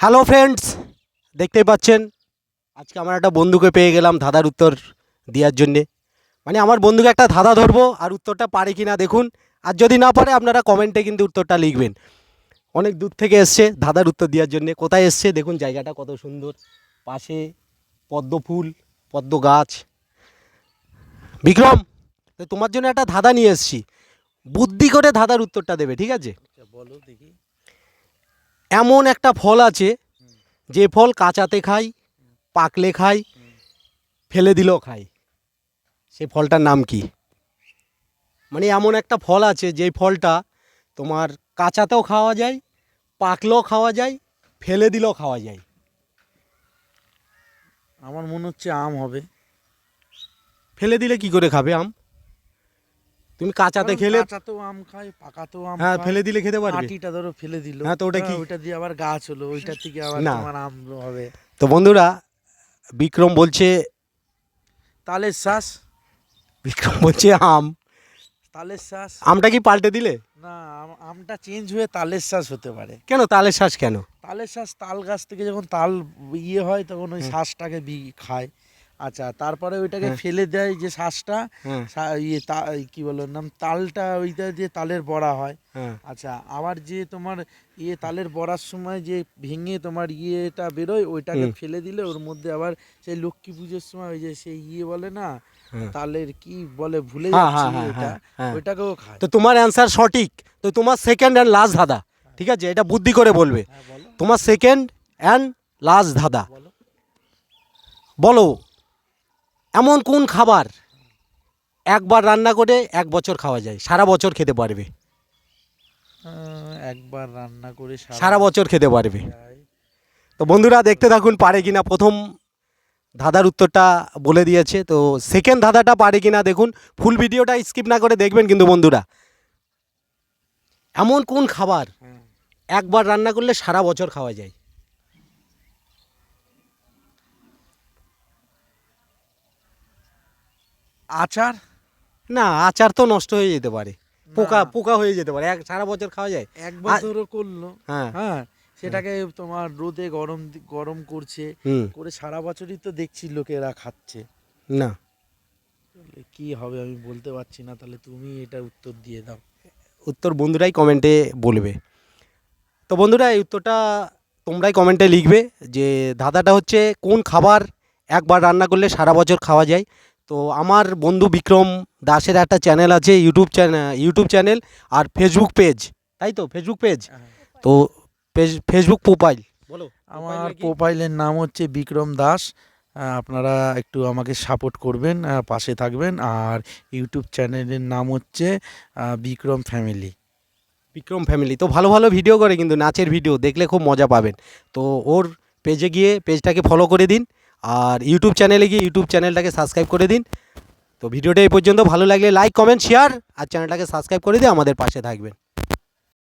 Hello friends দেখতেই পাচ্ছেন আজকে আমার একটা বন্ধুকে পেয়ে গেলাম ধাঁধার উত্তর দেওয়ার জন্যে। মানে আমার বন্ধুকে একটা ধাঁধা ধরবো আর উত্তরটা পারে কি না দেখুন। আর যদি না পারে আপনারা কমেন্টে কিন্তু উত্তরটা লিখবেন। অনেক দূর থেকে এসছে ধাঁধার উত্তর দেওয়ার জন্যে। কোথায় এসছে? দেখুন জায়গাটা কত সুন্দর। পাশে পদ্ম ফুল পদ্ম গাছ। বিক্রম তোমার জন্য একটা ধাঁধা নিয়ে এসছি। বুদ্ধি করে ধাঁধার উত্তরটা দেবে ঠিক আছে? আচ্ছা, বলো দেখি। এমন একটা ফল আছে যে ফল কাঁচাতে খাই পাকলে খাই ফেলে দিলেও খাই। সেই ফলটার নাম কি? মানে এমন একটা ফল আছে যে ফলটা তোমার কাঁচাতেও খাওয়া যায় পাকলেও খাওয়া যায় ফেলে দিলেও খাওয়া যায়। আমার মনে হচ্ছে আম হবে। ফেলে দিলে কি করে খাবে আম? তুমি কাঁচাতে খেলে কাঁচাতেও আম খায় পাকাতেও আম হ্যাঁ ফেলে দিলে খেতে পারবে। আটিটা ধরো ফেলে দিল। হ্যাঁ, তো ওটা কি? ওইটা দিয়ে আবার গাছ হলো ওইটা থেকে আবার। তোমার আম হবে। তো বন্ধুরা বিক্রম বলছে তালের শ্বাস। বিক্রম বলছে আম। তালের শ্বাস। আমটা কি পাল্টে দিলে? না আম- আমটা চেঞ্জ হয়ে তালের শ্বাস হতে পারে। কেন তালের শ্বাস কেন? তালের শ্বাস তাল গাছ থেকে যখন তাল ইয়ে হয় তখন ওই শ্বাসটাকে বি খায়। আচ্ছা তারপরে ওইটাকে হ্যাঁ। ফেলে দেয় যে শ্বাসটা হ্যাঁ। ইয়ে তা কি বলো নাম? তালটা ওইটা যে তালের বড়া হয়। হ্যাঁ। আচ্ছা আবার যে তোমার ইয়ে তালের বড়ার সময় যে ভেঙে তোমার ইয়েটা বেরোয় ওইটাকে ফেলে দিলে ওর মধ্যে আবার সেই লক্ষ্মী পুজোর সময় ওই যে সেই ইয়ে বলে না। তালের কি বলে ভুলে যাচ্ছি ওইটা। ওইটাকেও খায়। তো তোমার অ্যান্সার সঠিক। তো তোমার সেকেন্ড অ্যান্ড লাস্ট ধাঁধা ঠিক আছে? এটা বুদ্ধি করে বলবে। তোমার সেকেন্ড অ্যান্ড লাস্ট ধাঁধা। বলো। এমন কোন খাবার একবার রান্না করে এক বছর খাওয়া যায়? সারা বছর খেতে পারবে। একবার রান্না করে সারা বছর খেতে পারবে। তো বন্ধুরা দেখতে থাকুন পারে কিনা। প্রথম ধাঁধার উত্তরটা বলে দিয়েছে। তো সেকেন্ড ধাঁধাটা পারে কিনা দেখুন। ফুল ভিডিওটা স্কিপ না করে দেখবেন কিন্তু বন্ধুরা। এমন কোন খাবার। একবার রান্না করলে সারা বছর খাওয়া যায়? আচার? না আচার তো নষ্ট হয়ে যেতে পারে। পোকা পোকা হয়ে যেতে পারে। এক সারা বছর খাওয়া যায়। একবার আ- ধরো করল। হ্যাঁ। হ্যাঁ সেটাকে তোমার রোদে গরম গরম করছে। করে সারা বছরই তো দেখছি লোকেরা খাচ্ছে। না। কি হবে আমি বলতে পারছি না তাহলে তুমি এটা উত্তর দিয়ে দাও। উত্তর বন্ধুরাই কমেন্টে বলবে। তো বন্ধুরা এই উত্তরটা তোমরাই কমেন্টে লিখবে যে ধাঁধাটা হচ্ছে কোন খাবার একবার রান্না করলে সারা বছর খাওয়া যায়? তো আমার বন্ধু বিক্রম দাসের একটা চ্যানেল আছে ইউটিউব চ্যানেল ইউটিউব চ্যানেল আর ফেসবুক পেজ তাই তো? ফেসবুক পেজ তো পেজ ফেসবুক প্রোফাইল বলো আমার প্রোফাইলের নাম হচ্ছে বিক্রম দাস। আপনারা একটু আমাকে সাপোর্ট করবেন পাশে থাকবেন। আর ইউটিউব চ্যানেলের নাম হচ্ছে বিক্রম ফ্যামিলি বিক্রম ফ্যামিলি তো ভালো ভালো ভিডিও করে কিন্তু নাচের ভিডিও দেখলে খুব মজা পাবেন। তো ওর পেজে গিয়ে পেজটাকে ফলো করে দিন। আর ইউটিউব চ্যানেলে গিয়ে ইউটিউব চ্যানেলটাকে সাবস্ক্রাইব করে দিন। তো ভিডিওটা এই পর্যন্ত। ভালো লাগলে লাইক কমেন্ট শেয়ার আর চ্যানেলটাকে সাবস্ক্রাইব করে দিয়ে আমাদের পাশে থাকবেন।